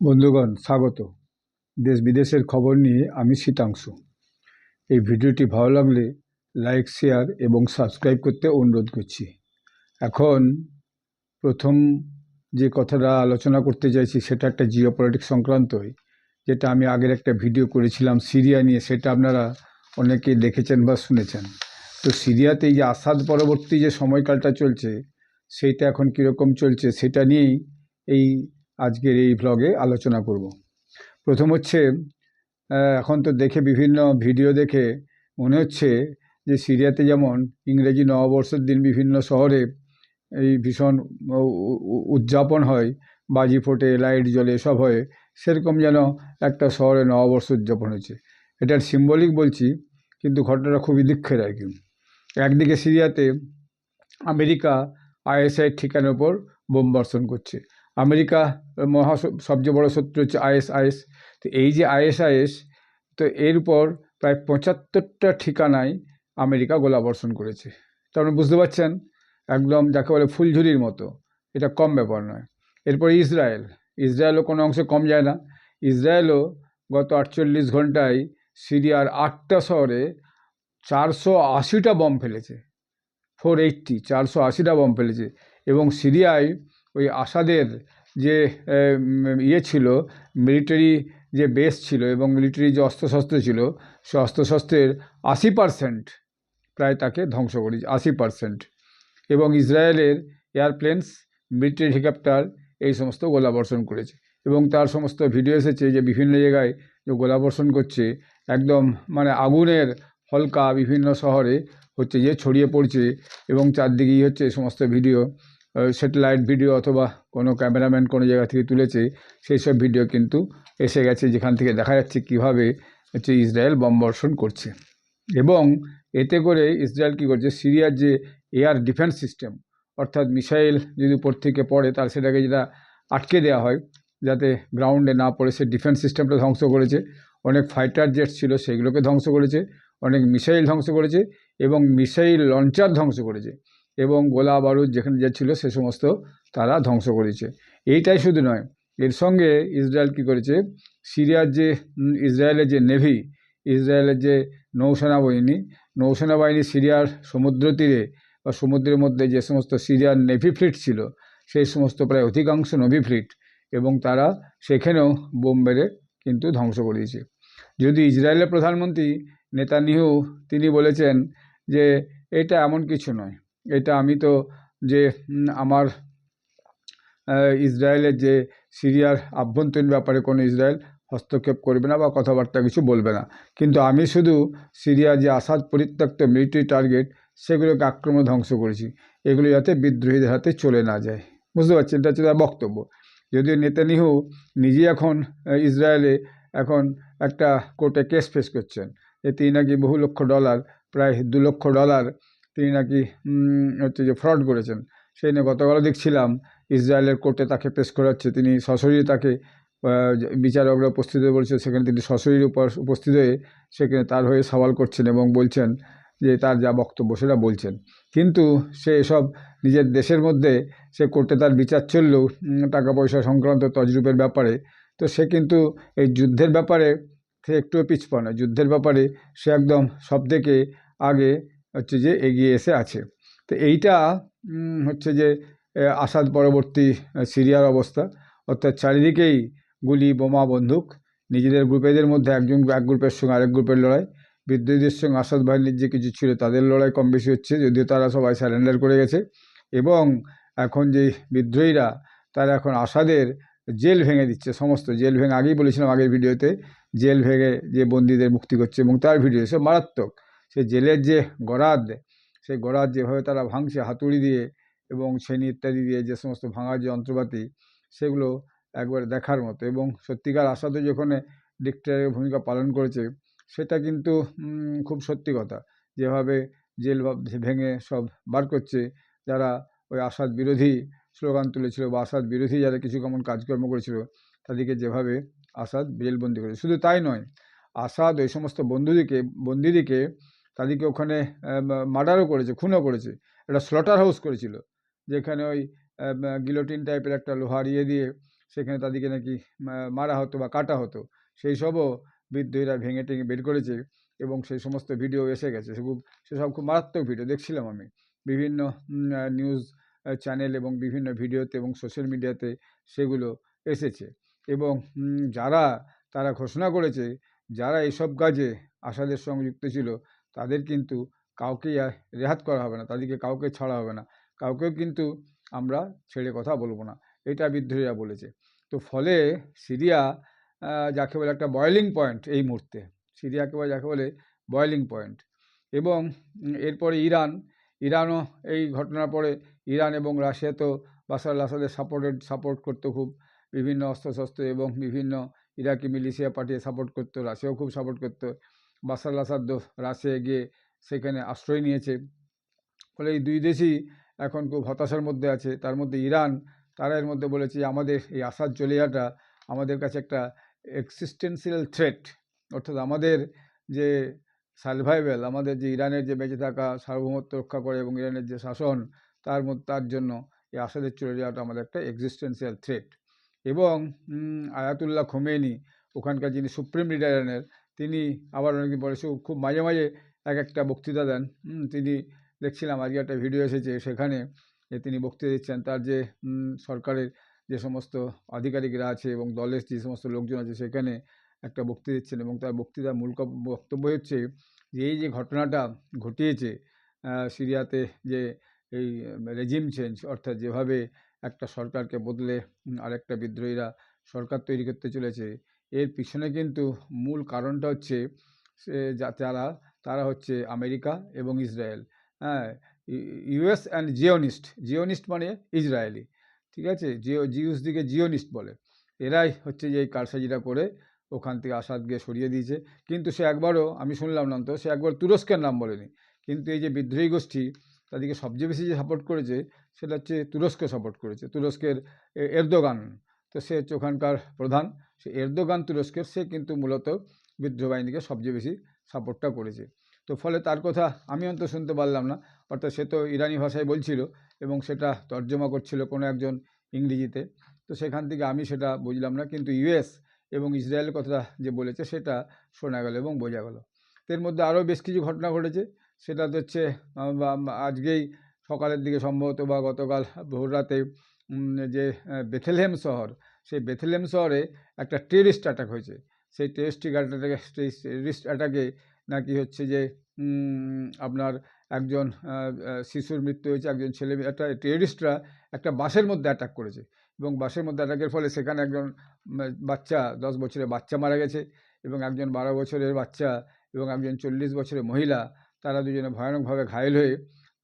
বন্ধুগণ, স্বাগত। দেশ বিদেশের খবর নিয়ে আমি শীতাংশু। এই ভিডিওটি ভালো লাগলে লাইক, শেয়ার এবং সাবস্ক্রাইব করতে অনুরোধ করছি। এখন প্রথম যে কথাটা আলোচনা করতে চাইছি সেটা একটা জিও পলিটিক্স সংক্রান্তই, যেটা আমি আগের একটা ভিডিও করেছিলাম সিরিয়া নিয়ে, সেটা আপনারা অনেকে দেখেছেন বা শুনেছেন। তো সিরিয়াতে এই যে আসাদ পরবর্তী যে সময়কালটা চলছে, সেইটা এখন কীরকম চলছে, সেটা নিয়েই এই আজকের এই ভ্লগে আলোচনা করব। প্রথম হচ্ছে এখন তো দেখে বিভিন্ন ভিডিও দেখে মনে হচ্ছে যে সিরিয়াতে যেমন ইংরেজি নববর্ষের দিন বিভিন্ন শহরে এই ভীষণ উদযাপন হয়, বাজি ফোটে, লাইট জ্বলে এসব হয়, সেরকম যেন একটা শহরে নববর্ষ উদযাপন হয়েছে। এটার সিম্বলিক বলছি, কিন্তু ঘটনাটা খুবই দুঃখের আর কি। একদিকে সিরিয়াতে আমেরিকা আইএসআই ঠিকানার ওপর বোম বর্ষণ করছে আমেরিকা মহা সবচেয়ে বড় শত্রু হচ্ছে আইএসআইএস তো এই যে আইএসআইএস তো এর উপর প্রায় পঁচাত্তরটা ঠিকানায় আমেরিকা গোলাবর্ষণ করেছে। তার মানে বুঝতে পারছেন, একদম যাকে বলে ফুলঝুরির মতো। এটা কম ব্যাপার নয়। এরপর ইসরায়েল। ইসরায়েলও কোনো অংশে কম যায় না। ইসরায়েলও গত আটচল্লিশ ঘন্টায় সিরিয়ার আটটা শহরে চারশো আশিটা বম ফেলেছে। ফোর এইট্টি, চারশো আশিটা বম ফেলেছে। এবং সিরিয়ায় ওই আসাদের যে ইয়ে ছিল মিলিটারি যে বেস ছিল এবং মিলিটারি যে অস্ত্রশস্ত্র ছিল, সে অস্ত্রশস্ত্রের আশি পারসেন্ট প্রায় তাকে ধ্বংস করেছে, আশি পারসেন্ট এবং ইসরায়েলের এয়ারপ্লেনস মিলিটারি হেলিকপ্টার এই সমস্ত গোলাবর্ষণ করেছে এবং তার সমস্ত ভিডিও এসেছে যে বিভিন্ন জায়গায় যে গোলাবর্ষণ করছে, একদম মানে আগুনের হলকা বিভিন্ন শহরে হচ্ছে, যে ছড়িয়ে পড়ছে এবং চারদিকেই হচ্ছে সমস্ত ভিডিও স্যাটেলাইট ভিডিও অথবা কোনো ক্যামেরাম্যান কোনো জায়গা থেকে তুলেছে, সেই সব ভিডিও কিন্তু এসে গেছে, যেখান থেকে দেখা যাচ্ছে কীভাবে হচ্ছে ইসরায়েল বম্বর্ষণ করছে। এবং এতে করে ইসরায়েল কী করছে, সিরিয়ার যে এয়ার ডিফেন্স সিস্টেম অর্থাৎ মিসাইল যদি উপর থেকে পড়ে তার সেটাকে যেটা আটকে দেওয়া হয়, যাতে গ্রাউন্ডে না পড়ে, সে ডিফেন্স সিস্টেমটা ধ্বংস করেছে। অনেক ফাইটার জেট ছিল, সেগুলোকে ধ্বংস করেছে, অনেক মিসাইল ধ্বংস করেছে, এবং মিসাইল লঞ্চার ধ্বংস করেছে। এবং গোলা বারুদ যেখানে যা ছিল সে সমস্ত তারা ধ্বংস করেছে। এইটাই শুধু নয়, এর সঙ্গে ইসরায়েল কী করেছে? সিরিয়ার যে ইসরায়েলের যে নেভি, ইসরায়েলের যে নৌসেনা বাহিনী নৌসেনা বাহিনী সিরিয়ার সমুদ্র তীরে বা সমুদ্রের মধ্যে যে সমস্ত সিরিয়ার নেভি ফ্লিট ছিল, সেই সমস্ত প্রায় অধিকাংশ নেভি ফ্লিট এবং তারা সেখানেও বোম মেরে কিন্তু ধ্বংস করে দিয়েছে যদি ইসরায়েলের প্রধানমন্ত্রী নেতানিহু তিনি বলেছেন যে এটা এমন কিছু নয় এটা আমি তো যে আমার ইসরায়েলের যে সিরিয়ার আভ্যন্তরীণ ব্যাপারে কোনো ইসরায়েল হস্তক্ষেপ করবে না বা কথাবার্তা কিছু বলবে না। কিন্তু আমি শুধু সিরিয়ার যে আসাদ পরিত্যক্ত মিলিটারি টার্গেট সেগুলোকে আক্রমণ ধ্বংস করেছি। এগুলো যাতে বিদ্রোহীদের হাতে চলে না যায়। বুঝতে পারছেন? এটা হচ্ছে তার বক্তব্য। যদিও নেতানিহু নিজে এখন ইসরায়েলে এখন একটা কোর্টে কেস ফেস করছেন। তিনি নাকি বহু লক্ষ ডলার প্রায় দু লক্ষ ডলার তিনি নাকি হচ্ছে যে ফ্রড করেছেন। সেই নিয়ে গতকালও দেখছিলাম, ইসরায়েলের কোর্টে তাকে পেশ করা হচ্ছে তিনি সশরীরে তাকে বিচারকরা উপস্থিত হয়ে বলছে, সেখানে তিনি সশরীরে উপস্থিত হয়ে সেখানে তার হয়ে সওয়াল করছেন এবং বলছেন যে তার যা বক্তব্য সেটা বলছেন। কিন্তু সে এসব নিজের দেশের মধ্যে, সে কোর্টে তার বিচার চললেও টাকা পয়সা সংক্রান্ত তজরুপের ব্যাপারে, তো সে কিন্তু এই যুদ্ধের ব্যাপারে সে একটুও পিছপা নয়। যুদ্ধের ব্যাপারে সে একদম সব থেকে আগে হচ্ছে যে এগিয়ে এসে আছে। তো এইটা হচ্ছে যে আসাদ পরবর্তী সিরিয়ার অবস্থা। অর্থাৎ চারিদিকেই গুলি, বোমা, বন্দুক। নিজেদের গ্রুপেদের মধ্যে একজন, এক গ্রুপের সঙ্গে আরেক গ্রুপের লড়াই। বিদ্রোহীদের সঙ্গে আসাদ বাহিনীর যে কিছু ছিল, তাদের লড়াই কম বেশি হচ্ছে, যদিও তারা সবাই স্যারেন্ডার করে গেছে। এবং এখন যে বিদ্রোহীরা, তারা এখন আসাদের জেল ভেঙে দিচ্ছে, সমস্ত জেল ভেঙে, আগেই বলেছিলাম আগের ভিডিওতে, জেল ভেঙে যে বন্দীদের মুক্তি করছে এবং তার ভিডিও সব মারাত্মক। সে জেলের যে গরাদ সেই গরাদ যেভাবে তারা ভাঙছে হাতুড়ি দিয়ে এবং ছেনি ইত্যাদি দিয়ে যে সমস্ত ভাঙার যন্ত্রপাতি, সেগুলো একবার দেখার মতো এবং সত্যিকার আসাদও যেখানে ডিক্টারের ভূমিকা পালন করেছে, সেটা কিন্তু খুব সত্যি কথা। যেভাবে জেল ভেঙে সব বার করছে, যারা ওই আসাদ বিরোধী স্লোগান তুলেছিল বা আসাদ বিরোধী যারা কিছু কেমন কাজকর্ম করেছিল, তাদেরকে যেভাবে আসাদ জেলবন্দি করেছে। শুধু তাই নয়, আসাদ ওই সমস্ত বন্ধুদিকে, বন্দিদিকে তাদেরকে ওখানে মার্ডারও করেছে, খুনও করেছে। একটা স্লটার হাউস করেছিল, যেখানে ওই গিলোটিন টাইপের একটা লোহার ইয়ে দিয়ে সেখানে তাদেরকে নাকি মারা হতো বা কাটা হতো। সেই সবও বিদ্রোহীরা ভেঙে টেঙে বের করেছে এবং সেই সমস্ত ভিডিও এসে গেছে। খুব সেসব খুব মারাত্মক ভিডিও দেখছিলাম আমি। বিভিন্ন নিউজ চ্যানেল এবং বিভিন্ন ভিডিওতে এবং সোশ্যাল মিডিয়াতে সেগুলো এসেছে। এবং যারা, তারা ঘোষণা করেছে, যারা এইসব কাজে আসাদের সঙ্গে যুক্ত ছিল তাদের কিন্তু কাউকেই রেহাত করা হবে না, তাদেরকে কাউকে ছাড়া হবে না। কাউকেও কিন্তু আমরা ছেড়ে কথা বলব না। এটা বিদ্রোহীরা বলেছে। তো ফলে সিরিয়া যাকে বলে একটা বয়েলিং পয়েন্ট এই মুহূর্তে, সিরিয়াকে বলে যাকে বলে বয়েলিং পয়েন্ট এবং এরপরে ইরান, ইরানও এই ঘটনার পরে ইরান এবং রাশিয়া তো বাসার আসাদের সাপোর্টেড সাপোর্ট করতো খুব। বিভিন্ন অস্ত্রশস্ত্র এবং বিভিন্ন ইরাকি মিলিশিয়া পাঠিয়ে সাপোর্ট করতো, রাশিয়াও খুব সাপোর্ট করতো। বাসার আসাদ রাশিয়ায় গিয়ে সেখানে আশ্রয় নিয়েছে। ফলে এই দুই দেশই এখন খুব হতাশার মধ্যে আছে। তার মধ্যে ইরান, তারা এর মধ্যে বলেছে আমাদের এই আসাদ চলে যাওয়াটা আমাদের কাছে একটা এক্সিস্টেন্সিয়াল থ্রেট অর্থাৎ আমাদের যে সার্ভাইভেল আমাদের যে ইরানের যে বেঁচে থাকা সার্বভৌমত্ব রক্ষা করে এবং ইরানের যে শাসন, তার মধ্যে তার জন্য এই আসাদের চলে যাওয়াটা আমাদের একটা এক্সিস্টেন্সিয়াল থ্রেট এবং আয়াতুল্লাহ খোমেনি ওখানকার যিনি সুপ্রিম লিডার ইরানের তিনি আবার অনেকদিন পরে খুব মাঝে মাঝে এক একটা বক্তৃতা দেন। তিনি দেখছিলাম আজকে একটা ভিডিও এসেছে সেখানে যে তিনি বক্তৃতা দিচ্ছেন তার যে সরকারের যে সমস্ত আধিকারিকরা আছে এবং দলের যে সমস্ত লোকজন আছে সেখানে একটা বক্তৃতা দিচ্ছেন এবং তার বক্তৃতার মূল বক্তব্য হচ্ছে যে এই যে ঘটনাটা ঘটিয়েছে সিরিয়াতে যে এই রেজিম চেঞ্জ অর্থাৎ যেভাবে একটা সরকারকে বদলে আরেকটা বিদ্রোহীরা সরকার তৈরি করতে চলেছে এর পিছনে কিন্তু মূল কারণটা হচ্ছে, সে যা তারা তারা হচ্ছে আমেরিকা এবং ইসরায়েল। হ্যাঁ ইউএস অ্যান্ড জিওনিস্ট। জিওনিস্ট মানে ইসরায়েলি, ঠিক আছে? জিও, জিউস দিকে জিওনিস্ট বলে। এরাই হচ্ছে যে এই কারসাজিটা করে ওখান থেকে আসাদকে সরিয়ে দিয়েছে। কিন্তু সে একবারও, আমি শুনলাম না তো সে একবার তুরস্কের নাম বলেনি। কিন্তু এই যে বিদ্রোহী গোষ্ঠী, তাদেরকে সবচেয়ে বেশি যে সাপোর্ট করেছে, সেটা হচ্ছে তুরস্ক সাপোর্ট করেছে। তুরস্কের এরদোগান। তো সে হচ্ছে ওখানকার প্রধান। সে এরদোগান তুরস্কের, সে কিন্তু মূলত বিদ্রোহ বাহিনীকে সবচেয়ে বেশি সাপোর্টটা করেছে। তো ফলে তার কথা আমি অন্ত শুনতে পারলাম না। অর্থাৎ সে তো ইরানি ভাষায় বলছিল এবং সেটা তর্জমা করছিল কোনো একজন ইংরেজিতে। তো সেখান থেকে আমি সেটা বুঝলাম না, কিন্তু ইউএস এবং ইসরায়েলের কথা যে বলেছে সেটা শোনা গেল এবং বোঝা গেল। এর মধ্যে আরও বেশ কিছু ঘটনা ঘটেছে। সেটা হচ্ছে আজকেই সকালের দিকে সম্ভবত বা গতকাল ভোর রাতে যে বেথেলহেম শহর, সেই বেথেলহেম শহরে একটা টেরিস্ট অ্যাটাক হয়েছে। সেই টেরিস্টিক অ্যাটাকে টেরিস্ট অ্যাটাকে নাকি হচ্ছে যে আপনার একজন শিশুর মৃত্যু হয়েছে, একজন ছেলে, একটা টেরিস্টরা একটা বাসের মধ্যে অ্যাটাক করেছে। এবং বাসের মধ্যে অ্যাটাকের ফলে সেখানে একজন বাচ্চা, দশ বছরের বাচ্চা মারা গেছে এবং একজন বারো বছরের বাচ্চা এবং একজন চল্লিশ বছরের মহিলা, তারা দুজনে ভয়ানকভাবে ঘায়েল হয়ে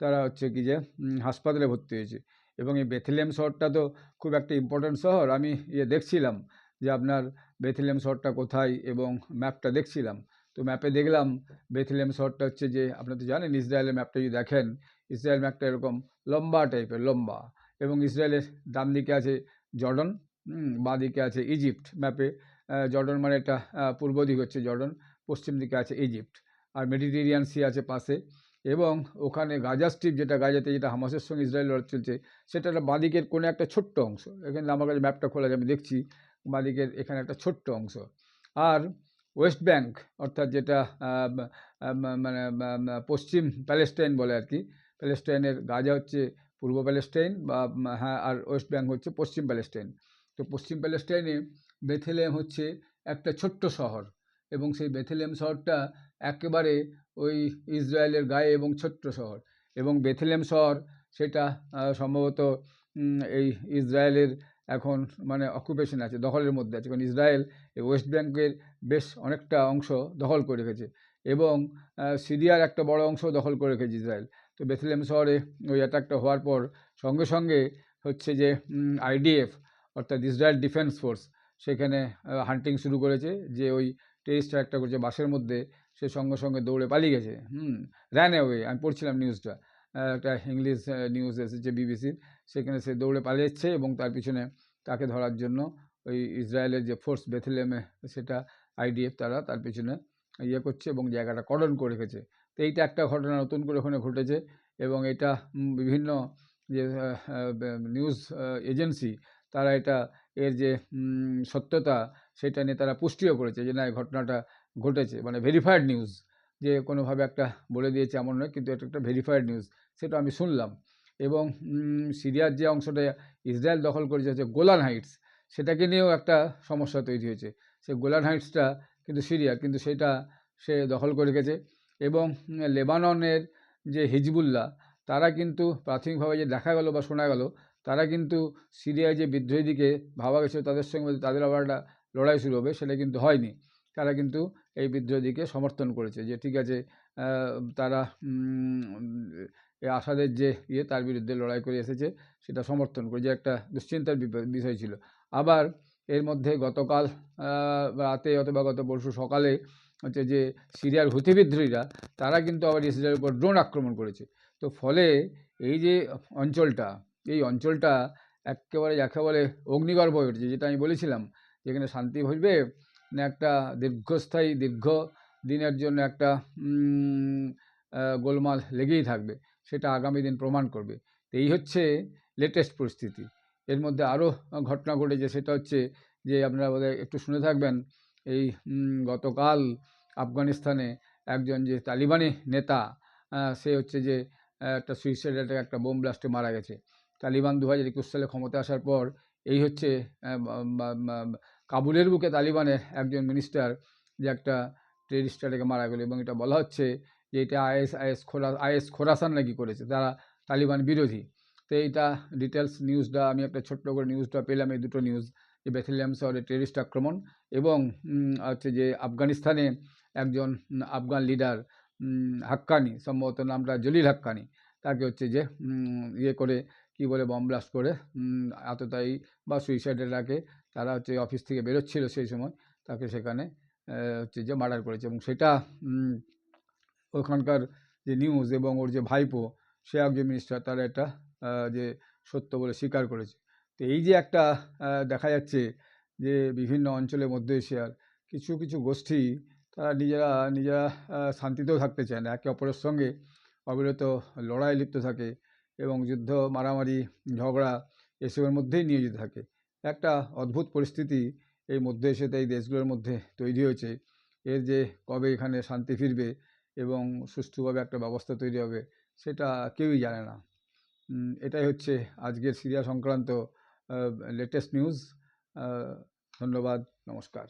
তারা হচ্ছে কি যে হাসপাতালে ভর্তি হয়েছে। এবং এই বেথলেম শহরটা তো খুব একটা ইম্পর্ট্যান্ট শহর। আমি ইয়ে দেখছিলাম যে আপনার বেথলেম শহরটা কোথায় এবং ম্যাপটা দেখছিলাম। তো ম্যাপে দেখলাম বেথলেম শহরটা হচ্ছে যে আপনি তো জানেন ইসরায়েলের ম্যাপটা যদি দেখেন ইসরায়েল ম্যাপটা এরকম লম্বা টাইপের লম্বা। এবং ইসরায়েলের ডান দিকে আছে জর্ডন বাঁ দিকে আছে ইজিপ্ট ম্যাপে জর্ডন মানে আহ, পূর্ব দিক হচ্ছে জর্ডন পশ্চিম দিকে আছে ইজিপ্ট আর মেডিটেরিয়ান সি আছে পাশে। এবং ওখানে গাজা স্ট্রিপ যেটা গাজাতে যেটা হামাসের সঙ্গে ইসরায়েল লড়াই চলছে, সেটা বাঁদিকের কোনো একটা ছোট্ট অংশ। এখানে আমার কাছে ম্যাপটা খোলা আছে আমি দেখছি বাঁদিকের এখানে একটা ছোট্ট অংশ। আর ওয়েস্ট ব্যাংক, অর্থাৎ যেটা মানে পশ্চিম প্যালেস্টাইন বলে আর কি। প্যালেস্টাইনের গাজা হচ্ছে পূর্ব প্যালেস্টাইন বা হ্যাঁ আর ওয়েস্ট ব্যাংক হচ্ছে পশ্চিম প্যালেস্টাইন। তো পশ্চিম প্যালেস্টাইনে বেথেলেম হচ্ছে একটা ছোট্ট শহর এবং সেই বেথেলেম শহরটা একেবারে ওই ইসরায়েলের গায়ে এবং ছোট্ট শহর এবং বেথেলেম শহর, সেটা সম্ভবত এই ইসরায়েলের এখন মানে অকুপেশন আছে, দখলের মধ্যে আছে। কারণ ইসরায়েল ওয়েস্ট ব্যাঙ্কের বেশ অনেকটা অংশ দখল করে রেখেছে এবং সিরিয়ার একটা বড় অংশ দখল করে রেখেছে ইসরায়েল। তো বেথলেম শহরে ওই অ্যাটাকটা হওয়ার পর সঙ্গে সঙ্গে হচ্ছে যে আইডিএফ অর্থাৎ ইসরায়েল ডিফেন্স ফোর্স সেখানে হান্টিং শুরু করেছে। যে ওই টেরিস্ট একটা করছে বাসের মধ্যে সে সঙ্গে সঙ্গে দৌড়ে পালিয়ে গেছে। হুম র্যান অ্যাওয়ে আমি পড়ছিলাম নিউজটা একটা ইংলিশ নিউজ এসেছে বিবিসির সেখানে সে দৌড়ে পালিয়ে যাচ্ছে এবং তার পিছনে তাকে ধরার জন্য ওই ইসরায়েলের যে ফোর্স বেথলেমে সেটা আইডিএফ তারা তার পিছনে ইয়ে করছে এবং জায়গাটা কর্ডন করে রেখেছে তো এইটা একটা ঘটনা নতুন করে ওখানে ঘটেছে এবং এটা বিভিন্ন যে নিউজ এজেন্সি তারা এটা এর যে সত্যতা সেটা নিয়ে তারা পুষ্টিও করেছে যে না, এই ঘটনাটা ঘটেছে। মানে ভেরিফাইড নিউজ যে কোনোভাবে একটা বলে দিয়েছে এমন নয়, কিন্তু এটা একটা ভেরিফাইড নিউজ সেটা আমি শুনলাম। এবং সিরিয়ার যে অংশটা ইসরায়েল দখল করেছে হচ্ছে গোলান হাইটস, সেটাকে নিয়েও একটা সমস্যা তৈরি হয়েছে। সে গোলান হাইটসটা কিন্তু সিরিয়া, কিন্তু সেটা সে দখল করে রেখেছে। এবং লেবাননের যে হিজবুল্লাহ, তারা কিন্তু প্রাথমিকভাবে যে দেখা গেল বা শোনা গেল, তারা কিন্তু সিরিয়ায় যে বিদ্রোহীদিকে ভাবা গেছিল, তাদের সঙ্গে তাদের আবার একটা লড়াই শুরু হবে, সেটা কিন্তু হয়নি। তারা কিন্তু এই বিদ্রোহীকে সমর্থন করেছে যে, ঠিক আছে তারা আসাদের যে ইয়ে তার বিরুদ্ধে লড়াই করে এসেছে, সেটা সমর্থন করে। যে একটা দুশ্চিন্তার বিষয় ছিল। আবার এর মধ্যে গতকাল রাতে অথবা গত পরশু সকালে হচ্ছে যে, সিরিয়ার হুতি বিদ্রোহীরা, তারা কিন্তু আবার ইসরায়েলের উপর ড্রোন আক্রমণ করেছে। তো ফলে এই যে অঞ্চলটা, এই অঞ্চলটা একেবারে, যাকে বলে অগ্নিগর্ভ হয়ে উঠেছে, যেটা আমি বলেছিলাম, যেখানে শান্তি হইবে একটা দীর্ঘস্থায়ী, দীর্ঘ দিনের জন্য একটা গোলমাল লেগেই থাকবে। সেটা আগামী দিন প্রমাণ করবে। তো এই হচ্ছে লেটেস্ট পরিস্থিতি। এর মধ্যে আরও ঘটনা ঘটেছে, সেটা হচ্ছে যে আপনারা বোধহয় একটু শুনে থাকবেন, এই গতকাল আফগানিস্তানে একজন যে তালিবানি নেতা সে হচ্ছে যে একটা সুইসাইড অ্যাটাক একটা বোম ব্লাস্টে মারা গেছে। তালিবান দু হাজার একুশ সালে ক্ষমতা আসার পর এই হচ্ছে কাবুলের বুকে তালিবানের একজন মিনিস্টার যে একটা টেরিস্ট অ্যাটাকে মারা গেল এবং এটা বলা হচ্ছে যে এটা আইএস আইএস খোরা, আইএস খোরাসান নাকি করেছে, তারা তালিবান বিরোধী। তো এইটা ডিটেলস নিউজটা আমি একটা ছোট্ট করে নিউজটা পেলাম, এই দুটো নিউজ যে বেথেলিয়াম শহরে টেরিস্ট আক্রমণ এবং হচ্ছে যে আফগানিস্তানে একজন আফগান লিডার হাক্কানি, সম্ভবত নামটা জলিল হাক্কানি, তাকে হচ্ছে যে ইয়ে করে, কি বলে বম ব্লাস্ট করে আততায়ী বা সুইসাইডের রাখে তারা হচ্ছে অফিস থেকে বেরোচ্ছিল সেই সময়, তাকে সেখানে হচ্ছে যে মার্ডার করেছে এবং সেটা ওখানকার যে নিউজ এবং ওর যে ভাইপো, সে একজন মিনিস্টার তারা এটা যে সত্য বলে স্বীকার করেছে। তো এই যে একটা দেখা যাচ্ছে যে বিভিন্ন অঞ্চলের মধ্য এশিয়ার কিছু কিছু গোষ্ঠী তারা নিজেরা নিজেরা শান্তিতেও থাকতে চায় না। একে অপরের সঙ্গে অবিরত লড়াই লিপ্ত থাকে এবং যুদ্ধ, মারামারি, ঝগড়া এসবের মধ্যেই নিয়োজিত থাকে। একটা অদ্ভুত পরিস্থিতি এই মধ্য এশিয়াতে এই দেশগুলোর মধ্যে তৈরি হয়েছে। এর যে কবে এখানে শান্তি ফিরবে এবং সুষ্ঠুভাবে একটা ব্যবস্থা তৈরি হবে সেটা কেউই জানে না। এটাই হচ্ছে আজকের সিরিয়া সংক্রান্ত লেটেস্ট নিউজ ধন্যবাদ, নমস্কার।